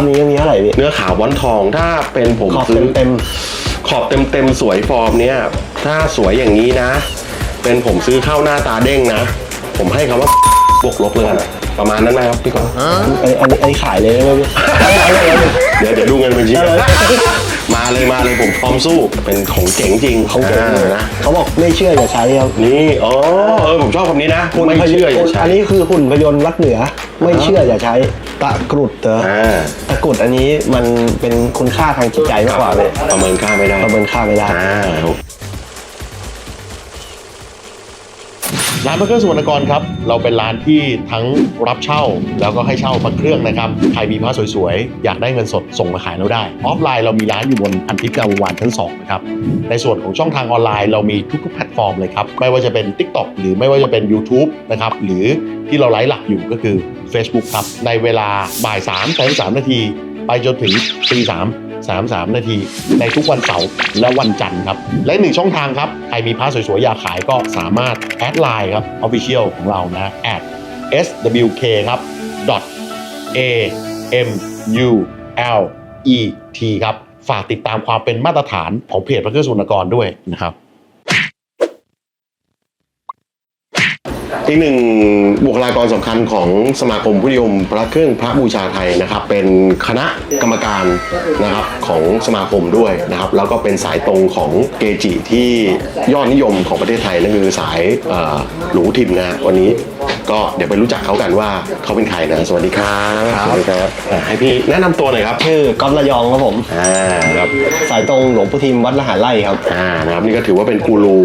าพนี้มีเท่าไหร่พี่เนื้อขาวว้อนทองถ้าเป็นผมขอบซื้อเต็มขอบเต็มเต็มๆสวยฟอร์มเนี้ยถ้าสวยอย่างนี้นะ เป็นผมซื้อเข้าหน้าตาเด้งนะ ผมให้คำว่าบวกลบเลยกันประมาณนั้นนะครับพี่กอนๆอันอันนี้อันนี้ขายเลยได้ไหมพี่เดี๋ยวเดี๋ยวดูเงินบัญชีมาเลยมาเลยผมพร้อมสู้เป็นของเจ๋งจริงเขาเก่งอ่นะเขาบอกไม่เชื่ออย่าใช้ครับนี่อ๋อเออผมชอบคำนี้นะไม่เชื่ออย่าใช้อันนี้คือหุ่นพยนต์วัดเหนือ ไม่เชื่ออย่าใช้ ตะกรุดเตออ่าตะกรุดอันนี้มันเป็นคุณค่าทางจิตใจมากกว่าเลยประเมินค่าไม่ได้ประเมินค่าไม่ได้ อ่า ร้านพระเครื่องสุวรรณกรครับเราเป็นร้านที่ทั้งรับเช่าแล้วก็ให้เช่าพระเครื่องนะครับใครมีพระสวยๆ อยากได้เงินสดส่งมาขายเราได้ ออฟไลน์เรามีร้านอยู่บนพันทิพย์กาวงวานชั้น2นะครับในส่วนของช่องทางออนไลน์เรามีทุกๆแพลตฟอร์มเลยครับไม่ว่าจะเป็น TikTok หรือไม่ว่าจะเป็น YouTube นะครับหรือที่เราไลฟ์หลักอยู่ก็คือ Facebook ครับในเวลาบ่าย3 3นาที ไปจนถึงตี3 33 นาที ในทุกวันเสาร์และวันจันทร์ครับ และหนึ่งช่องทางครับใครมีพระสวยๆอยากขายก็สามารถแอดไลน์ครับ Official ของเรานะ at swk ครับ dot a m u l e t ครับ ฝากติดตามความเป็นมาตรฐานของเพจพระเครื่องสุนกรด้วยนะครับ อีกหนึ่งบุคลากรสำคัญของสมาคมผู้นิยมพระเครื่องพระบูชาไทยนะครับ เป็นคณะกรรมการนะครับของสมาคมด้วยนะครับ แล้วก็เป็นสายตรงของเกจิที่ยอดนิยมของประเทศไทยนั่นคือสายอ่อหลวงทิมนะวันนี้ ก็เดี๋ยวไปรู้จักเขากันว่าเขาเป็นใครนะสวัสดีครับครับ สวัสดีครับอะให้พี่แนะนำตัวหน่อยครับชื่อก๊อฟระยองครับผม อ่าครับสายตรงหลวงปู่ทิมวัดละหารไร่ครับ อ่านะครับนี่ก็ถือว่าเป็นกูรู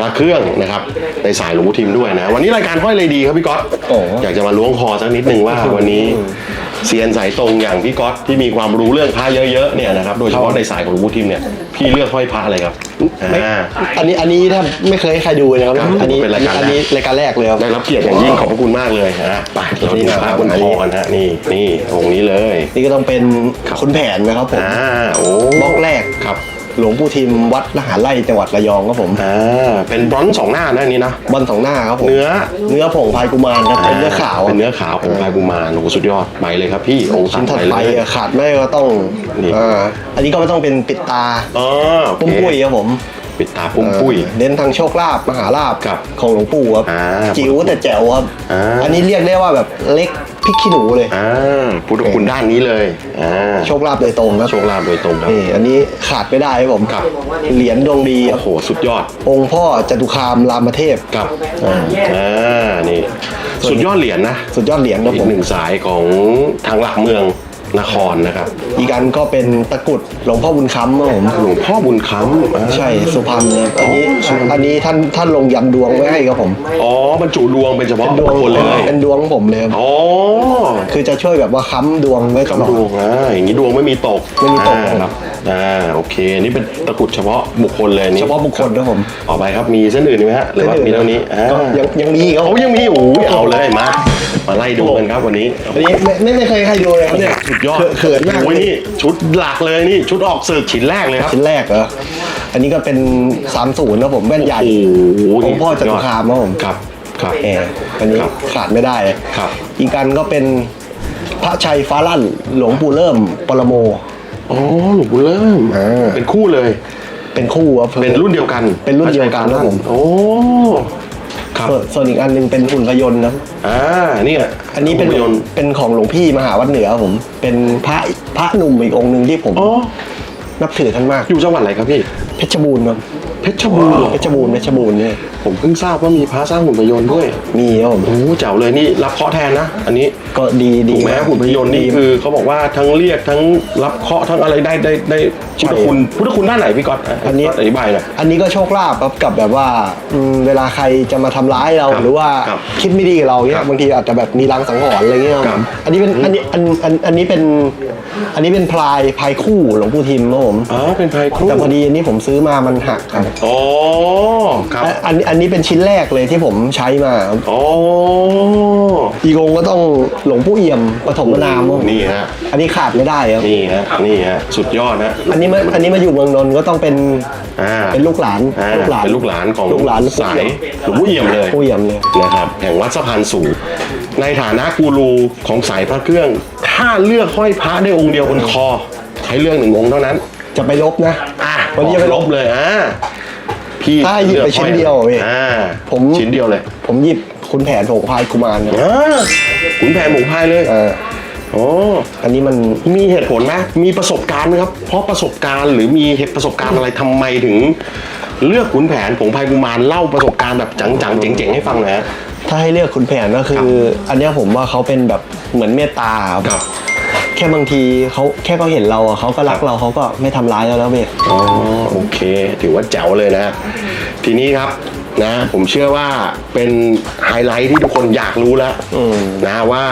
พระเครื่องนะครับในสายหลวงพ่อทิมด้วยนะ วันนี้รายการห้อยเลยดีครับพี่ก๊อตโอ้ อยากจะมาล้วงคอสักนิดนึงว่าวันนี้ เซียนสายตรงอย่างพี่ก๊อตที่มีความรู้เรื่องพระเยอะๆเนี่ยนะครับโดยเฉพาะในสายของหลวงพ่อทิมเนี่ยพี่เลือกห้อยพระอะไรครับไม่อ่า อันนี้อันนี้ถ้าไม่เคยให้ใครดูเลยครับ ครับอันนี้เป็นรายการ อันนี้รายการแรกเลยครับ ได้รับเกียรติอย่างยิ่งขอบพระคุณมากเลยนะไปเราดูพระบนคอกันฮะนี่นี่องค์นี้เลย นี่ก็ต้องเป็นคุณแผนนะครับผม อ่าโอ้บล็อกแรกครับ หลวงปู่ทิมวัดละหารไร่จังหวัดระยองครับผมอ่าเป็นบรอนซ์สองหน้านะอันนี้นะ บอลสองหน้าครับผมเนื้อเนื้อผงพายกุมารครับเป็นเนื้อขาวเป็นเนื้อขาวของพายกุมารโอ้โหสุดยอดไปเลยครับพี่องค์ชิ้นถัดไปไปเลยอะขาดไม่ได้ก็ต้องนี่อ่าอันนี้ก็ไม่ต้องเป็นปิดตาอ๋อโอเคปุ้มปุ้ยครับผม ปิดตาปุ้มปุ้ยเอ่อเน้นทางโชคลาภมหาลาภครับของหลวงปู่ครับอ่าจิ๋วแต่แจ๋วครับ อ่า อันนี้เรียกได้ว่าแบบเล็ก พริกขี้หนูเลย อ่าพุทธคุณด้านนี้เลยอ่าโชคลาภโดยตรงครับโชคลาภโดยตรงครับ นี่อันนี้ขาดไม่ได้ครับผมครับ เหรียญดวงดีโอ้โห สุดยอด องค์พ่อจตุคามรามเทพ ครับอ่านี่ สุดยอดเหรียญนะ สุดยอดเหรียญครับอีผกม หนึ่งสายของทางหลักเมือง นครนะครับ อีกอันก็เป็นตะกรุดหลวงพ่อบุญค้ำครับผมหลวงพ่อบุญค้ำอ่า ใช่สุพรรณครับอันนี้อันนี้ท่านท่านลงยันดวงไว้ให้ครับผมอ๋อบรรจุดวงเป็นเฉพาะเป็นดวงคนเลย เป็นดวงของผมเลยครับอ๋อคือจะช่วยแบบว่าค้ำดวงไว้ตลอดคำดวงอ่าอย่างนี้ดวงไม่มีตกไม่มีตก อ่าครับอ่าโอเค นี่เป็นตะกรุดเฉพาะบุคคลเลยนี่เฉพาะบุคคลครับผมต่อไปครับมีเส้นอื่นอีกไหมฮะหรือว่ามีเท่านี้อ่าก็ยังยังมีครับ เขายังมีโอ้ยเอาเลยมามา ไล่ดูกันครับวันนี้อันนี้ไม่ไม่ไม่เคยให้ดูเลยครับเนี่ยสุดยอดเขินมากโอ้ยนี่ชุดหลักเลยนี่ชุดออกศึกชิ้นแรกเลยครับชิ้นแรกเหรออันนี้ก็เป็นสามศูนย์ครับผมแว่นใหญ่โอ้โหองค์พ่อจตุคามครับผมครับครับแหมอันนี้ครับขาดไม่ได้ครับ อีกอันก็เป็นพระชัยฟ้าลั่นหลวงปู่เริ่มปรโมอ๋อหลวงปู่เริ่มอ่าเป็นคู่เลย เป็นคู่ครับเป็นรุ่นเดียวกัน เป็นรุ่นเดียวกันครับผมโอ้ ครับ ส่วนส่วนอีกอันหนึงเป็นหุ่นพยนต์นะ อ่าเนี่ยอันนี้เป็นภาพยนตร์เป็นของหลวงพี่มหาวัดเหนือครับผม เป็นพระพระหนุ่มอีกองค์หนึ่งที่ผมอ๋อนับถือท่านมาก อยู่จังหวัดอะไรครับพี่เพชรบูรณ์ครับเพชรบูรณ์เหรอเพชรบูรณ์เพชรบูรณ์เนี่ย ผมเพิ่งทราบว่ามีพระสร้างหุ่นพยนต์ด้วยมีครับผมโอ้เจ๋วเลยนี่รับเคราะห์แทนนะ อันนี้ก็ดีดีถูกไหมหุ่นพยนต์นี่คือเขาบอกว่าทั้งเรียกทั้งรับเคราะห์ทั้งอะไรได้ได้ได้พุทธคุณพุทธคุณด้านไหนพี่ก๊อตอันนี้อธิบายหน่อย อันนี้ก็โชคลาภครับกับแบบว่าอืมเวลาใครจะมาทำร้ายเราครับหรือว่าครับคิดไม่ดีกับเราเนี่ครัยบบางทีอาจจะแบบมีรังสังหรณ์อะไรเงี้ยครับครับอันนี้เป็นอันนี้อันอันอันนี้เป็นอันนี้เป็นพลายพายคู่หลวงปู่ทิมครับผมอ๋อเป็นไพครูแต่พอดีอันนี้ผมซื้อมามันหักครับอ๋อครับอะอันอันนี้เป็นชิ้นแรกเลยที่ผมใช้มาครับอ๋ออีกองค์ก็ต้องหลวงปู่เอี่ยมปฐมนามครับนี่ฮะอันนี้ขาดไม่ได้ครับนี่ฮะนี่ฮะสุดยอดนะอันนี้มาอันนี้มาอยู่เมืองนนท์ก็ต้องเป็นอ่าเป็นลูกหลานอ่าลูกหลานเป็นลูกหลานของลูกหลานสายหลวงพ่อเอี่ยมเลยปู่เอี่ยมเลยนะครับแห่งวัดสะพานสูงในฐานะกูรูของสายพระเครื่อง ถ้าเลือกห้อยพระได้องค์เดียวบนคอ ใช้เรื่องหนึ่งองค์เท่านั้น จะไปลบนะ อะวันนี้จะไปลบเลยอะ พี่ถ้าหยิบไปชิ้นเดียวพี่อ่าผมชิ้นเดียวเลย ผมหยิบคุณแผนผงพายกุมารนะอ่าขุนแผนหมูพายเลยเออโอ้อันนี้มันมีเหตุผลไหมมีประสบการณ์ไหมครับ เพราะประสบการณ์หรือมีเหตุประสบการณ์อะไรทำไมถึง เลือกขุนแผนผงพายกุมารเล่าประสบการณ์แบบจังๆเจ๋งๆให้ฟังหน่อยฮะถ้าให้เลือกคุณแผนก็คือ อันเนี้ยผมว่าเขาเป็นแบบเหมือนเมตตาครับครับ แค่บางทีเขาแค่เขาเห็นเราอะเขาก็รักเราเขาก็ไม่ทำร้ายเราแล้วเว้ยอ๋อโอเค ถือว่าแจ๋วเลยนะ ทีนี้ครับนะ ผมเชื่อว่าเป็นไฮไลท์ที่ทุกคนอยากรู้แล้วอืมนะว่า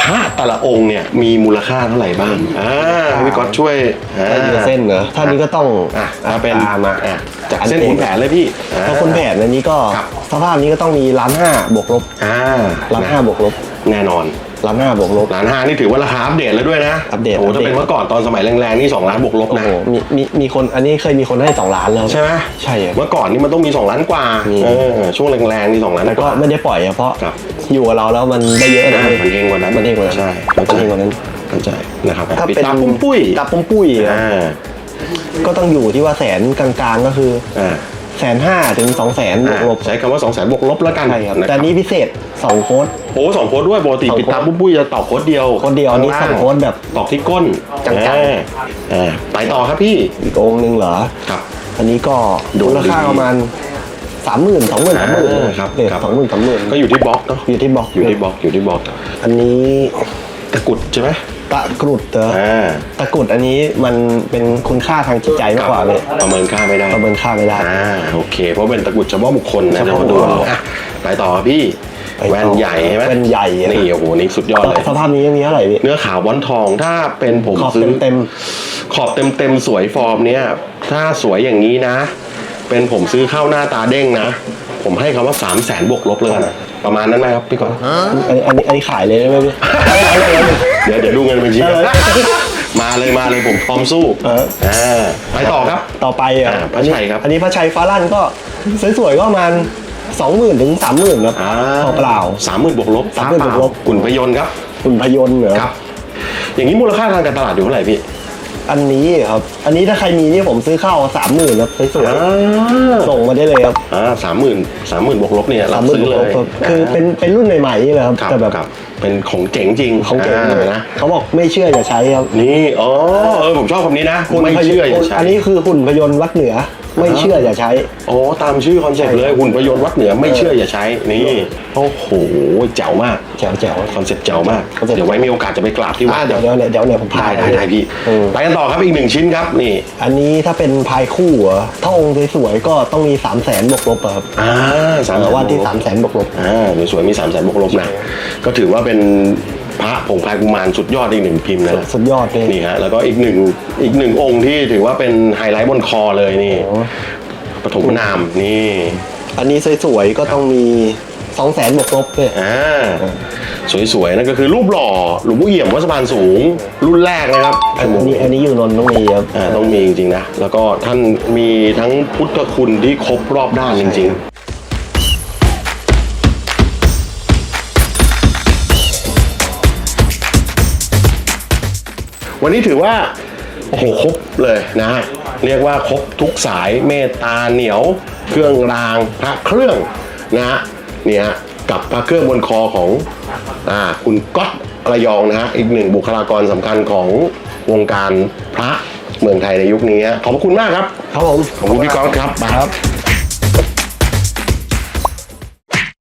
พระแต่ละองค์เนี่ยมีมูลค่าเท่าไหร่บ้างอ่าให้พี่ก๊อตช่วยอ่าถ้าอยู่เส้นเหรอถ้านี้ก็ต้องอะถ้าเป็นตามมาอะจากเส้นขุนแผนเลยพี่ถ้าคุณแผนอันนี้ก็ครับสภาพนี้ก็ต้องมีล้านห้าบวกลบอ่าล้านห้าบวกลบแน่นอน ล้านห้าบวกลบ ล้านห้านี่ถือว่าราคาอัปเดตแล้วด้วยนะอัปเดตโอ้อัปเดต ถ้าเป็นเมื่อก่อนตอนสมัยแรงๆนี่2ล้านบวกลบโอ้นะโหมีมีมีคนอันนี้เคยมีคนให้สองล้านแล้วใช่ไหมใช่ครับ เมื่อก่อนนี่มันต้องมี 2 ล้านกว่ามี เออช่วงแรงๆนี่2ล้านแต่กก็ว่าไม่ได้ปล่อยอะเพราะครับ อยู่กับเราแล้วมันได้เยอะนะอ่ามันเองกว่านั้นมันเองกว่านั้นใช่มันเองกว่านั้น เข้าใจนะครับถ้าปิดเป็นตาปุ้มปุ้ยตาปุ้มปุ้ยอะอ่าก็ต้องอยู่ที่ว่าแสนกลางๆก็คือ อ่า แสนห้าถึงสองแสนบวกลบใช้คำว่า2 0 0 0 0บวกลบแล้วกันใช่ครับนะแต่อันนี้พิเศษสองโค้ด โอ้สองโค้ดด้วยปกติสองปิดตาโค้ดปุ้มปุ้ยจะตอกโค้ดเดียวโค้ดเดียวอันนี้ข้าสองโค้ดแบบ ตอกที่ก้นจังๆ อ่าอ่าไปต่อครับพี่อีกองค์หนึงเหรอ ครับ อันนี้ก็ดูมูลค่าดีประมาณสามหมื่นสองหมื่นสามหมื่นอ่าครับครับ สองหมื่นสามหมื่นก็อยู่ที่บล็อกเนาะอยู่ที่บล็อกอยู่ที่บล็อกอยู่ที่บล็อกอันนี้ตะกรุดใช่ไหม ตะกรุดเหรออ่าตะกรุดอันนี้มันเป็นคุณค่าทางจิตใจมากกว่าเลยประเมินค่าไม่ได้ประเมินค่าไม่ได้ อ่าโอเค เพราะเป็นตะกรุดเฉพาะบุคคลนะเฉเดี๋ยวพาะมาดูบุคคลอะไปต่อครับพี่ไปต่อแว่นใหญ่ใช่ไหมแว่นใหญ่อะ นี่โอ้โหนี่สุดยอดเลยสภาพนี้ยังมีเท่าไหร่พี่เนื้อขาวว้อนทองถ้าเป็นผมขอบซื้อ เต็มขอบเต็มเต็มๆสวยฟอร์มเนี้ยถ้าสวยอย่างนี้นะ เป็นผมซื้อเข้าหน้าตาเด้งนะ ผมให้คำว่า 3 0 0แสนบวกลบเลยกันประมาณนั้นไหมครับพี่กอนอันนี้อันนี้อันนี้ขายเลยได้ไหมพี่ เดี๋ยวเดี๋ยวดูเงินบัญชีเออมาเลยมาเลยผมพร้อมสู้เอออ่าไปต่อครับ ต่อไปอะอ่าพระชัยครับอันนี้พระชัยฟ้าลั่นก็สวยๆก็ประมาณสองหมื่นถึงสามหมื่นครับอ่าเปล่า สามหมื่นบวกลบสามหมื่นบวกลบกุ่นพยนต์ครับๆคุณพยนต์เหรอ ครับ อย่างนี้มูลค่าทางการตลาดอยู่เท่าไหร่พี่ อันนี้ครับ อันนี้ถ้าใครมีนี่ผมซื้อเข้าสามหมื่นครับสวยอ่าๆส่งมาได้เลยครับอ่าสามหมื่นสามหมื่นบวกลบเนี่ยสารับมหมื่นซื้อเลยคือเป็นเป็นรุ่นใหม่ๆนี่แหละครับครับแต่แบบครับเป็นของเจ๋งจริงเขาเก่งอ่านะเขาบอกไม่เชื่ออย่าใช้ครับนี่อ๋อเออผมชอบคำนี้นะหุ่นไม่พยเชื่ออย่าใช้อันนี้คือหุ่นพยนต์วัดเหนือไม่เชื่ออย่าใช้โอ้ตามชื่อคอนเซ็ปต์เลยหุ่นประโยชน์วัดเหนือไม่เชื่ออย่าใช้ นี่ โอ้โหแจ๋วมากแจ๋วแจ๋วคอนเซ็ปต์แจ๋วมากคอนเซ็ปต์เดี๋ยวไว้มีโอกาสจะไปกราบที่วัอ่าดเดี๋ยวเดี๋ยวเนี่ยเดี๋ยวเนี่ยผมพาได้ได้ได้พี่เออไปกันต่อครับอีกหนึ่งชิ้นครับนี่ อันนี้ถ้าเป็นพายคู่เหรอถ้าองค์สวยๆก็ต้องมี 3 0 0แสนบวกลบอะครับอ่าสามแต่ว่าที่ 3 0 0แสนบวกลบ อ่าสวยๆมีสามแสนบวกลบนะก็ถือว่าเป็นพระผงพายกุมารสุดยอดอีกหนึ่งพิมพ์นะสุดยอดเลย นี่ฮะแล้วก็อีกหนึ่งอีกหนึ่งองค์ที่ถือว่าเป็นไฮไลท์บนคอเลยนี่โอ้ ปฐมนามนี่อันนี้สวยๆก็ต้องมี 2 0 0แสนบวกลบเลยอ่า สวยๆนั่นก็คือรูปหล่อหลวงปู่เอี่ยมวัดสะพานสูง รุ่นแรกนะครับอันนี้อันนี้อยู่นนท์ต้องมีครับอ่าต้องมีจริงๆนะ แล้วก็ท่านมีทั้งพุทธคุณที่ครบรอบด้านจริงๆวันนี้ถือว่า โอ้โห ครบเลยนะฮะ เรียกว่าครบทุกสายเมตตาเหนียว เครื่องรางพระเครื่องนะฮะเนี่ยฮะ กับพระเครื่องบนคอของอ่าคุณก๊อตระยองนะฮะอีกหนึ่งบุคลากรสำคัญของวงการพระเมืองไทยในยุคนี้ฮะขอบพระคุณมากครับ ครับผม ขอบคุณพี่ก๊อตครับ ครับ